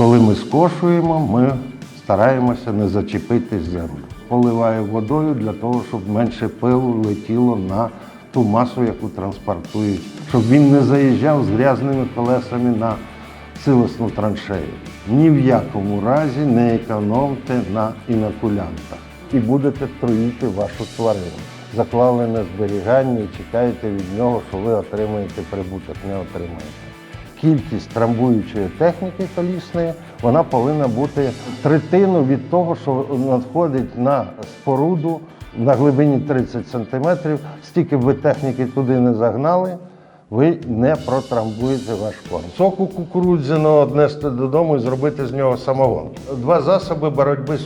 Коли ми скошуємо, ми стараємося не зачепити землю. Поливаю водою для того, щоб менше пилу летіло на ту масу, яку транспортують, щоб він не заїжджав з грязними колесами на силосну траншею. Ні в якому разі не економте на інокулянтах і будете труїти вашу тварину. Заклали на зберігання і чекаєте від нього, що ви отримаєте прибуток, не отримаєте кількість трамбуючої техніки колісної вона повинна бути третину від того, що надходить на споруду на глибині 30 см. Стільки б ви техніки туди не загнали, ви не протрамбуєте ваш корм. Соку кукурудзяного однести додому і зробити з нього самогон. Два засоби боротьби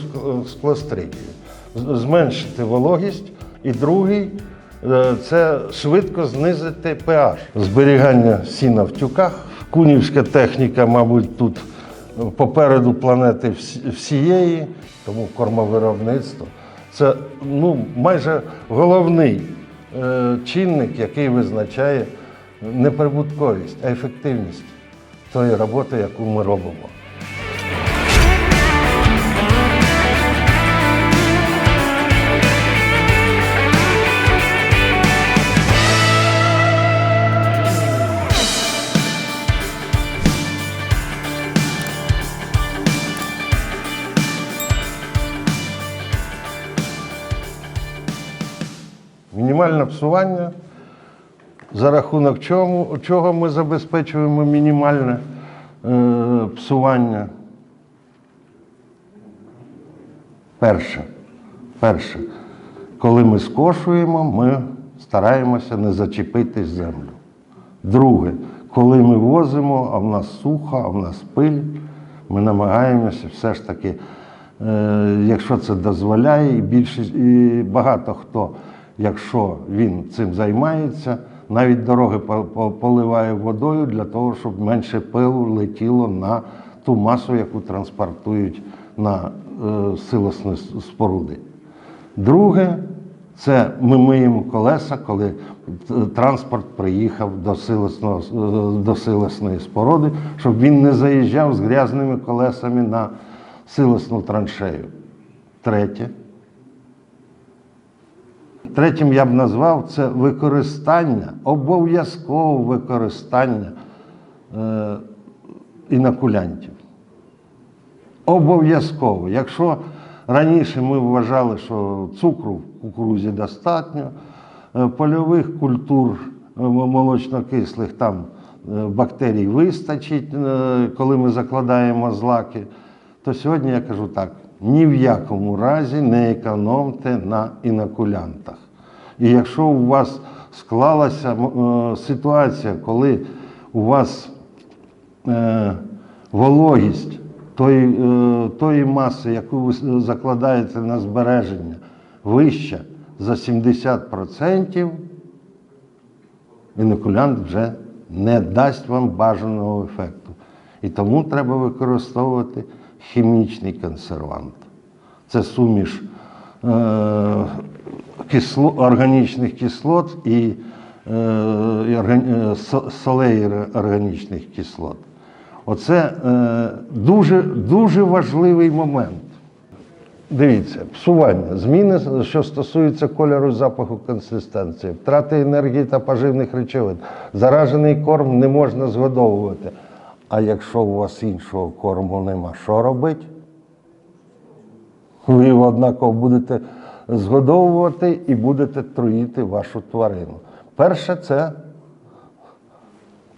з клостридією. Зменшити вологість і другий Е, це швидко знизити pH. Зберігання сіна в тюках. Кунівська техніка, мабуть, тут попереду планети всієї, тому кормовиробництво. Це ну, майже головний е, чинник, який визначає не прибутковість, а ефективність тої роботи, яку ми робимо. Псування, за рахунок чому, чого ми забезпечуємо мінімальне е, псування. Перше, перше, коли ми скошуємо, ми стараємося не зачепити землю. Друге, коли ми возимо, а в нас сухо, а в нас пиль, ми намагаємося все ж таки, е, якщо це дозволяє, і більшість, і багато хто, якщо він цим займається, навіть дороги по- по- поливає водою для того, щоб менше пилу летіло на ту масу, яку транспортують на е, силосні споруди. Друге, це ми миємо колеса, коли транспорт приїхав до, е, до силосної споруди, щоб він не заїжджав з грязними колесами на силосну траншею. Третє. Третім я б назвав це використання, обов'язкове використання е, інокулянтів. Обов'язково. Якщо раніше ми вважали, що цукру в кукурузі достатньо, е, польових культур е, молочнокислих там бактерій вистачить, коли ми закладаємо злаки, то сьогодні я кажу так: ні в якому разі не економте на інокулянтах. І якщо у вас склалася е, ситуація, коли у вас е, вологість тої, е, тої маси, яку ви закладаєте на збереження, вища за 70%, інокулянт вже не дасть вам бажаного ефекту. І тому треба використовувати хімічний консервант. Це суміш е, кисло, органічних кислот і, е, е, со- солей органічних кислот. Оце е, дуже, дуже важливий момент. Дивіться, псування, зміни, що стосуються кольору, запаху, консистенції, втрати енергії та поживних речовин. Заражений корм не можна згодовувати. А якщо у вас іншого корму нема, що робити? Ви його однаково будете згодовувати і будете труїти вашу тварину. Перше, це,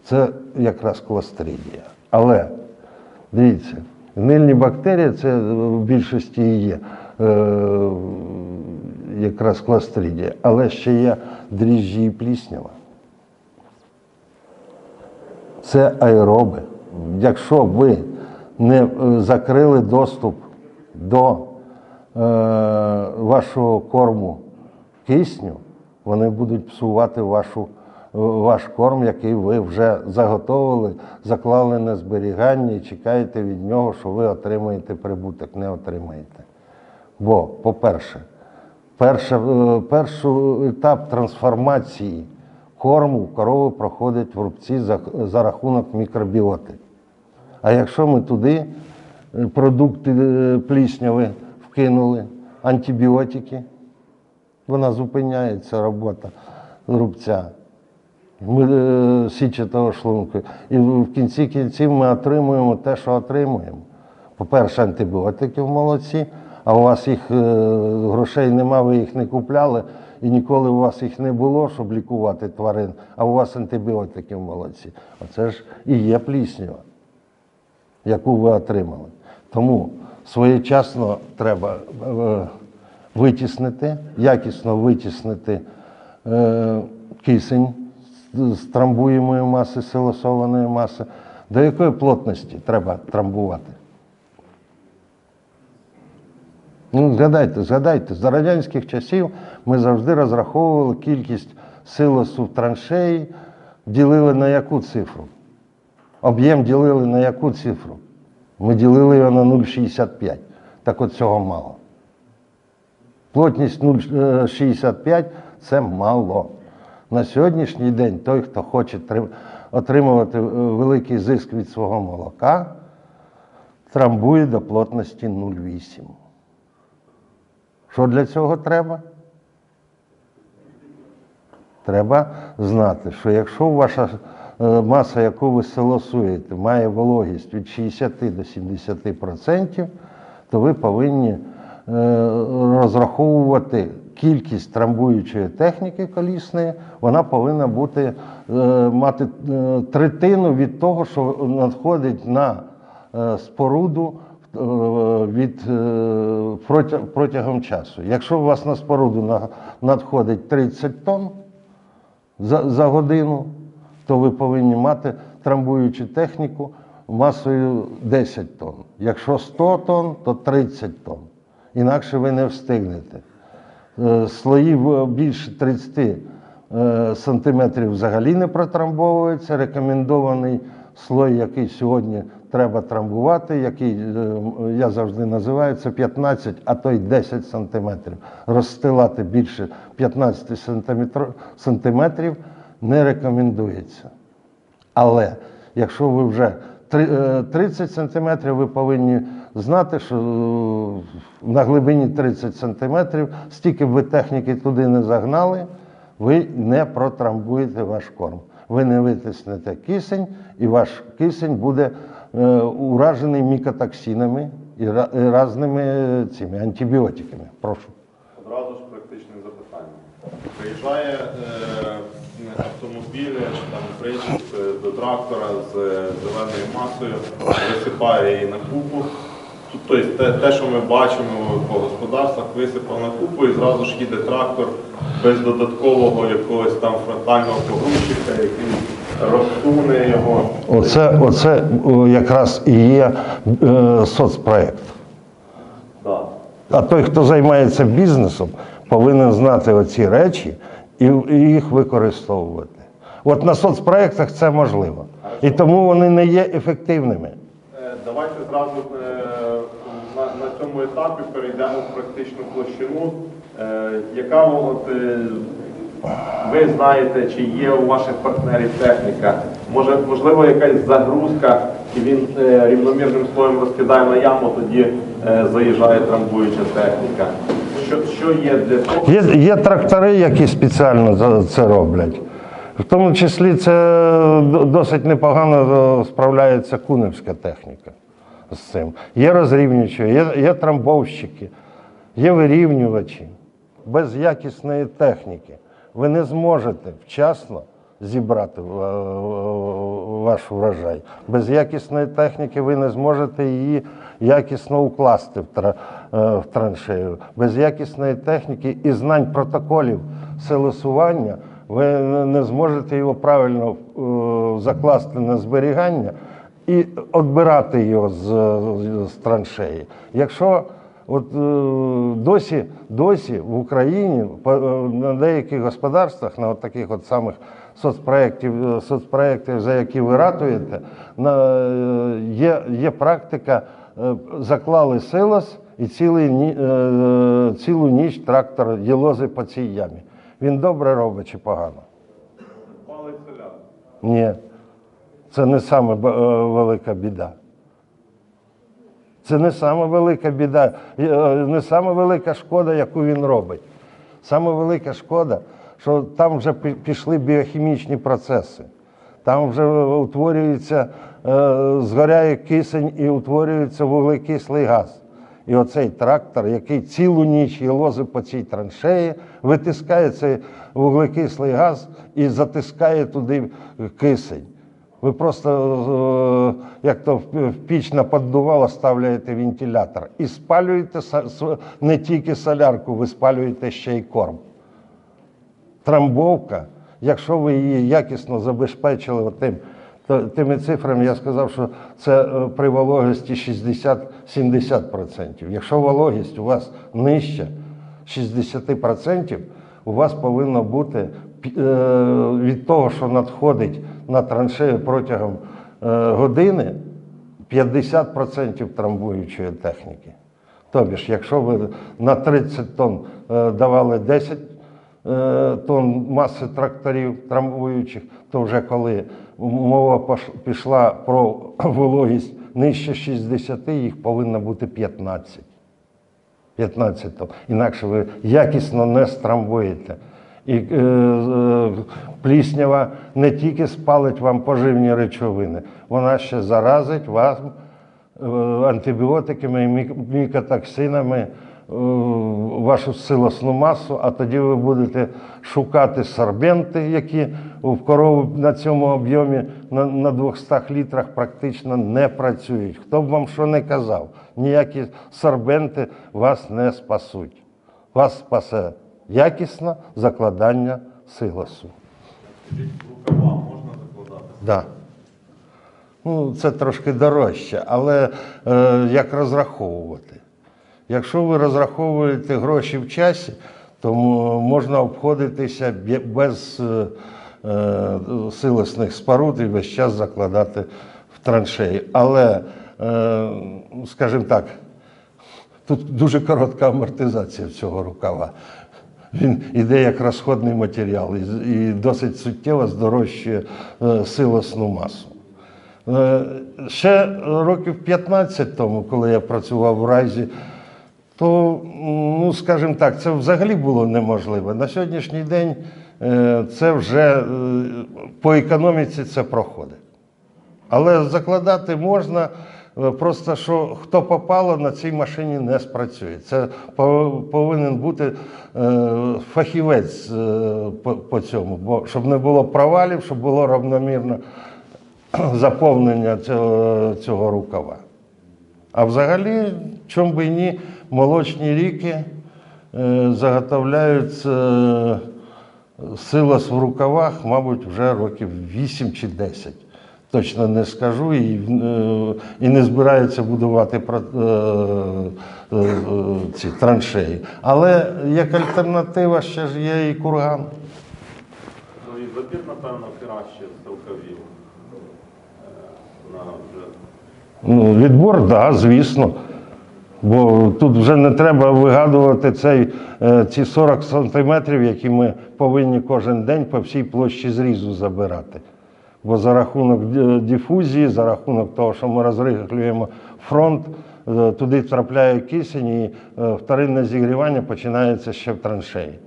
це якраз кластридія. Але дивіться, гнильні бактерії це в більшості і є е, якраз кластридія, але ще є дріжджі і пліснява. Це аероби. Якщо ви не е, закрили доступ до е, вашого корму кисню, вони будуть псувати вашу, е, ваш корм, який ви вже заготовили, заклали на зберігання і чекаєте від нього, що ви отримаєте прибуток, не отримаєте. Бо, по-перше, перша, е, перший етап трансформації корму корови проходить в рубці за, за рахунок мікробіоти. А якщо ми туди е, продукти е, плісняві вкинули, антибіотики, вона зупиняється робота рубця. Е, січатого шлунку. І в кінці кінців ми отримуємо те, що отримуємо. По-перше, антибіотики в молоці, а у вас їх грошей нема, ви їх не купляли, і ніколи у вас їх не було, щоб лікувати тварин, а у вас антибіотики в молоці. Оце ж і є пліснява, яку ви отримали. Тому своєчасно треба е, витіснити, якісно витіснити е, кисень з- трамбуємої маси, силосованої маси. До якої плотності треба трамбувати? Ну, згадайте, згадайте, за радянських часів ми завжди розраховували кількість силосу в траншеї, ділили на яку цифру? Об'єм ділили на яку цифру? Ми ділили його на 0,65. Так от цього мало. Плотність 0,65 це мало. На сьогоднішній день той, хто хоче отримувати е, великий зиск від свого молока, трамбує до плотності 0,8. Що для цього треба? Треба знати, що якщо ваша маса, яку ви силосуєте, має вологість від 60 до 70%, то ви повинні е, розраховувати кількість трамбуючої техніки колісної, вона повинна бути, е, мати е, третину від того, що надходить на е, споруду е, від, е, протягом часу. Якщо у вас на споруду надходить 30 тонн, за, за годину, то ви повинні мати трамбуючу техніку масою 10 тонн. Якщо 100 тонн, то 30 тонн. Інакше ви не встигнете. Е, Слоїв більше 30 е, сантиметрів взагалі не протрамбовується. Рекомендований слой, який сьогодні треба трамбувати, який е, я завжди називаю, це 15, а то й 10 сантиметрів. Розстилати більше 15 сантиметрів не рекомендується. Але якщо ви вже е, 30 сантиметрів, ви повинні знати, що е, на глибині 30 сантиметрів, стільки б ви техніки туди не загнали, ви не протрамбуєте ваш корм. Ви не витиснете кисень, і ваш кисень буде е, уражений мікотоксинами і різними е, цими антибіотиками. Прошу. Одразу ж практичне запитання. Приїжджає е, автомобіль, там е, до трактора з е, зеленою масою, висипає її на купу. Тобто те, те, що ми бачимо по господарствах, висипав на купу і зразу ж їде трактор без додаткового якогось там фронтального погрузчика, який розсуне його. Оце, оце якраз і є е, соцпроект. Да. А той, хто займається бізнесом, повинен знати оці речі і, їх використовувати. От на соцпроєктах це можливо. І тому вони не є ефективними. Е, Давайте зразу е, на, на цьому етапі перейдемо в практичну площину. Е, Яка от, ви знаєте, чи є у ваших партнерів техніка? Може, можливо, якась загрузка, і він рівномірним слоєм розкидає на яму, тоді заїжджає трамбуюча техніка. Що, що є для того? Є, є трактори, які спеціально це роблять. В тому числі це досить непогано справляється куневська техніка з цим. Є розрівнювачі, є, є трамбовщики, є вирівнювачі. Без якісної техніки ви не зможете вчасно зібрати е, ваш врожай. Без якісної техніки ви не зможете її якісно укласти в, е, траншею. Без якісної техніки і знань протоколів силосування ви не- зможете його правильно е, закласти на зберігання і відбирати його з, з траншеї. Якщо От е, досі, досі в Україні е, на деяких господарствах, на от таких от самих соцпроєктів, е, соцпроєктів, за які ви ратуєте, е, є, є практика, е, заклали силос і цілий, цілу ніч трактор єлози по цій ямі. Він добре робить чи погано? Палить селян. Ні. Це не саме велика біда. Це не сама велика біда, не сама велика шкода, яку він робить. Саме велика шкода, що там вже пішли біохімічні процеси. Там вже утворюється, е, згоряє кисень і утворюється вуглекислий газ. І оцей трактор, який цілу ніч лозить по цій траншеї, витискає цей вуглекислий газ і затискає туди кисень. Ви просто, е, як то в піч наподдувало, ставляєте вентилятор і спалюєте не тільки солярку, ви спалюєте ще й корм. Трамбовка, якщо ви її якісно забезпечили тим, то, тими цифрами, я сказав, що це е, при вологості 60-70%. Якщо вологість у вас нижча 60%, у вас повинно бути е, від того, що надходить на траншею протягом е, години, 50% трамбуючої техніки. Тобі ж, якщо ви на 30 тонн давали 10 е, тонн маси тракторів трамбуючих, то вже коли мова пішла про вологість нижче 60, їх повинно бути 15. 15 тонн. Інакше ви якісно не страмбуєте. І е, е, пліснява не тільки спалить вам поживні речовини, вона ще заразить вас е, антибіотиками і мік- мікотоксинами е, вашу силосну масу, а тоді ви будете шукати сорбенти, які в корову на цьому об'ємі на, на 200 літрах практично не працюють. Хто б вам що не казав, ніякі сорбенти вас не спасуть. Вас спасе якісне закладання силосу. Рукава можна закладати? Да. Ну, це трошки дорожче, але е, як розраховувати? Якщо ви розраховуєте гроші в часі, то можна обходитися без е, е, силосних споруд і весь час закладати в траншеї. Але, е, скажімо так, Тут дуже коротка амортизація цього рукава. Він іде як розходний матеріал і, досить суттєво здорожчує силосну масу. Ще років 15 тому, коли я працював в Райзі, то, ну, скажімо так, це взагалі було неможливо. На сьогоднішній день е, це вже е, по економіці це проходить. Але закладати можна, е, просто що хто попало, на цій машині не спрацює. Це повинен бути фахівець по, цьому, бо щоб не було провалів, щоб було равномірно заповнення цього, цього рукава. А взагалі, чому би і ні, молочні ріки е, заготовляють е, силос в рукавах, мабуть, вже років 8 чи 10. Точно не скажу і, е, і не збираються будувати ці траншеї. Але як альтернатива ще ж є і курган. Ну і забір, напевно, краще з рукавів. Ну, відбор, так, да, звісно. Бо тут вже не треба вигадувати цей, е, ці 40 сантиметрів, які ми повинні кожен день по всій площі зрізу забирати. Бо за рахунок дифузії, за рахунок того, що ми розрихлюємо фронт, е, туди трапляє кисень і е, вторинне зігрівання починається ще в траншеї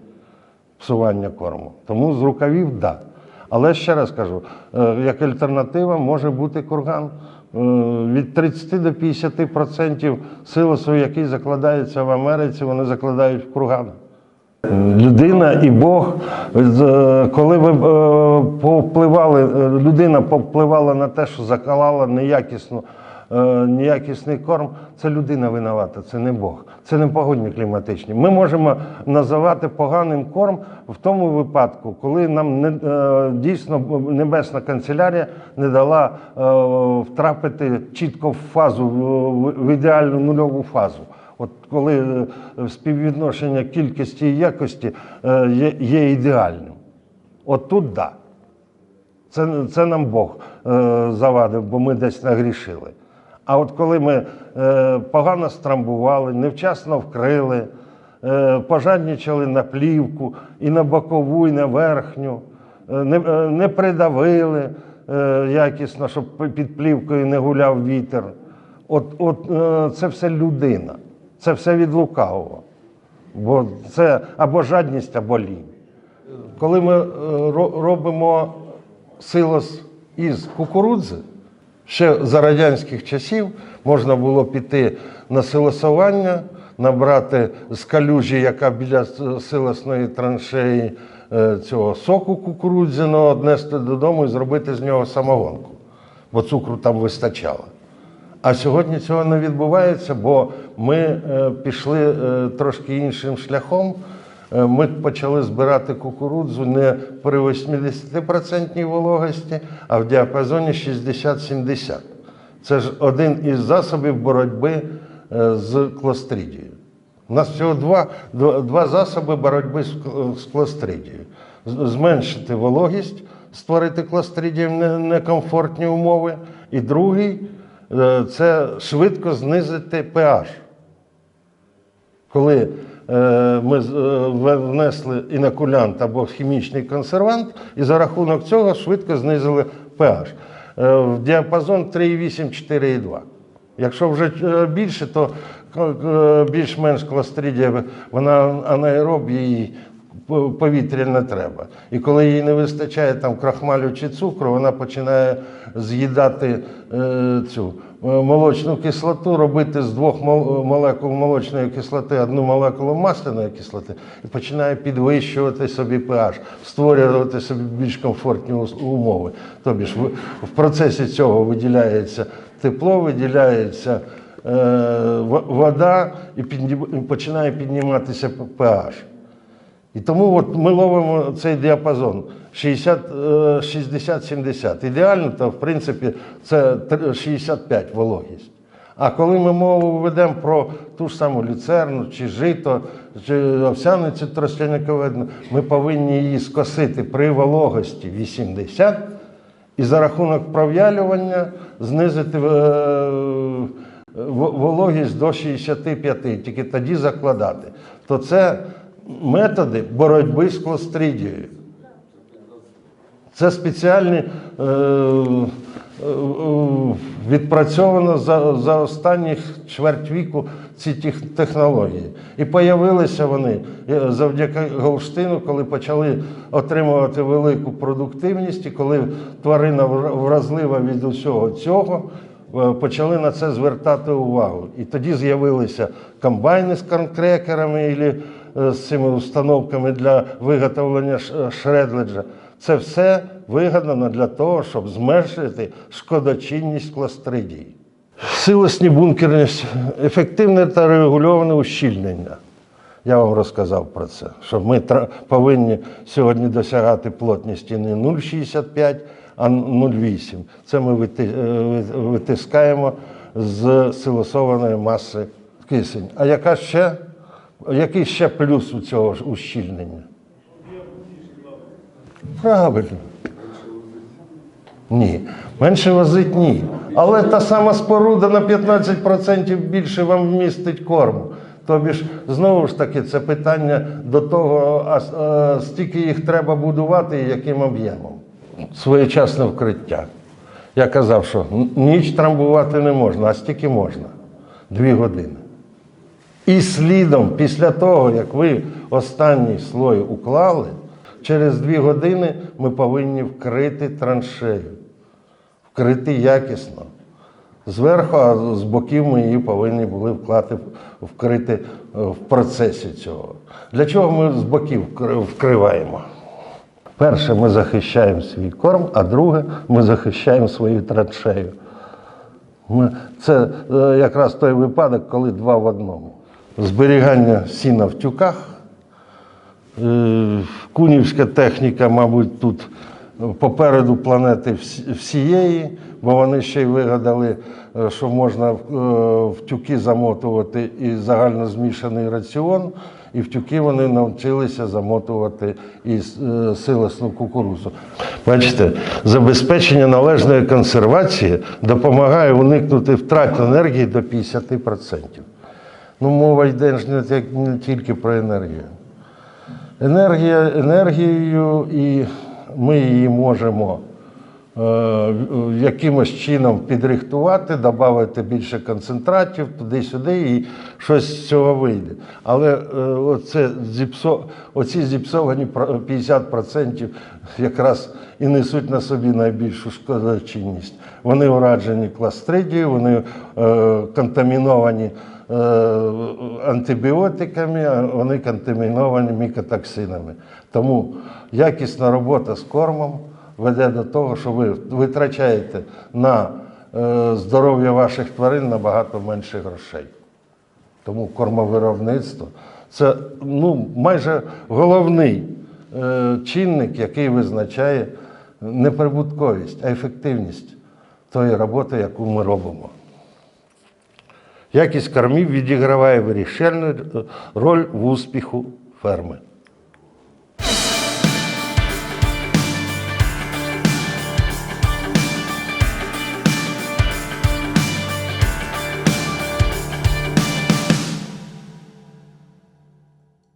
псування корму. Тому з рукавів так. Да. Але ще раз кажу, як альтернатива може бути курган. Е, Від 30 до 50% силосу, який закладається в Америці, вони закладають в курган. Людина і Бог, з- коли ви е, повпливали, е, людина повпливала на те, що закалала неякісну, е, неякісний корм, це людина винувата, це не Бог, це не погодні кліматичні. Ми можемо називати поганим корм в тому випадку, коли нам не, е, дійсно небесна канцелярія не дала е, втрапити чітко в фазу, в- ідеальну нульову фазу. От коли е, співвідношення кількості і якості е, є, є ідеальним. От тут. Да. Це, це нам Бог е, завадив, бо ми десь нагрішили. А от коли ми е, погано страмбували, невчасно вкрили, е, пожаднічали на плівку і на бокову, і на верхню, е, не, е, не придавили е, якісно, щоб під плівкою не гуляв вітер. От, от е, це все людина, це все від лукавого. Бо це або жадність, або лінь. Коли ми е, робимо силос із кукурудзи, ще за радянських часів можна було піти на силосування, набрати з калюжі, яка біля силосної траншеї е, цього соку кукурудзяного, однести додому і зробити з нього самогонку, бо цукру там вистачало. А сьогодні цього не відбувається, бо ми е, пішли е, трошки іншим шляхом. Е, Ми почали збирати кукурудзу не при 80% вологості, а в діапазоні 60-70. Це ж один із засобів боротьби е, з клостридією. У нас всього два, два, засоби боротьби з, клостридією. Зменшити вологість, створити клостридіям не- некомфортні умови. І другий е, це швидко знизити pH. Коли ми з- е, внесли інокулянт або хімічний консервант, і за рахунок цього швидко знизили pH. Е, в діапазон 3,8-4,2. Якщо вже е, більше, то е, більш-менш кластридія, вона анаероб, їй повітря не треба. І коли їй не вистачає там крахмалю чи цукру, вона починає з'їдати е, цю е, молочну кислоту, робити з двох молекул молочної кислоти одну молекулу масляної кислоти і починає підвищувати собі pH, створювати собі більш комфортні умови. Тобі ж в, процесі цього виділяється тепло, виділяється е, вода і починає підніматися pH. І тому от ми ловимо цей діапазон 60, е, 60-70. Ідеально, то в принципі це 65 вологість. А коли ми мову ведемо про ту ж саму люцерну, чи жито, чи овсяницю тростяниковидну, ми повинні її скосити при вологості 80 і за рахунок пров'ялювання знизити е, вологість до 65, тільки тоді закладати. То це методи боротьби з клостридією. Це спеціальні е, е, відпрацьовано за, за останніх чверть віку ці технології. І появилися вони е, завдяки Голштину, коли почали отримувати велику продуктивність, і коли тварина вразлива від усього цього. е, Почали на це звертати увагу. І тоді з'явилися комбайни з конкрекерами з цими установками для виготовлення ш- шредледжа. Це все вигадано для того, щоб зменшити шкодочинність кластридії. Силосні бункерні, ефективне та регульоване ущільнення. Я вам розказав про це, що ми повинні сьогодні досягати плотності не 0,65, а 0,8. Це ми е, витискаємо з силосованої маси кисень. А яка ще, який ще плюс у цього ж ущільнення? Правильно. Ні. Менше возить ні. Але та сама споруда на 15% більше вам вмістить корму. Тобі ж знову ж таки це питання до того, а, а стільки їх треба будувати і яким об'ємом. Своєчасне вкриття. Я казав, що ніч трамбувати не можна, а стільки можна. Дві години. І слідом, після того, як ви останній слой уклали, через дві години ми повинні вкрити траншею. Вкрити якісно. Зверху, а з боків ми її повинні були вклати, вкрити е, в процесі цього. Для чого ми з боків вкриваємо? Перше, ми захищаємо свій корм, а друге, ми захищаємо свою траншею. Це е, якраз той випадок, коли два в одному. Зберігання сіна в тюках. Е, Кунівська техніка, мабуть, тут попереду планети всієї, бо вони ще й вигадали, е, що можна в е, тюки замотувати і загально змішаний раціон, і в тюки вони навчилися замотувати і силосну кукурузу. Бачите, забезпечення належної консервації допомагає уникнути втрат енергії до 50%. Ну, мова йде ж не, тільки про енергію. Енергія енергією, і ми її можемо е, якимось чином підрихтувати, додати більше концентратів туди-сюди, і щось з цього вийде. Але е, оце зіпсо, оці зіпсовані 50% якраз і несуть на собі найбільшу шкодочинність. Вони ураджені кластридією, вони е, контаміновані антибіотиками, а вони контаміновані мікотоксинами. Тому якісна робота з кормом веде до того, що ви витрачаєте на е, здоров'я ваших тварин набагато менше грошей. Тому кормовиробництво це ну, майже головний е, чинник, який визначає не прибутковість, а ефективність тої роботи, яку ми робимо. Якість кормів відіграває вирішальну роль в успіху ферми.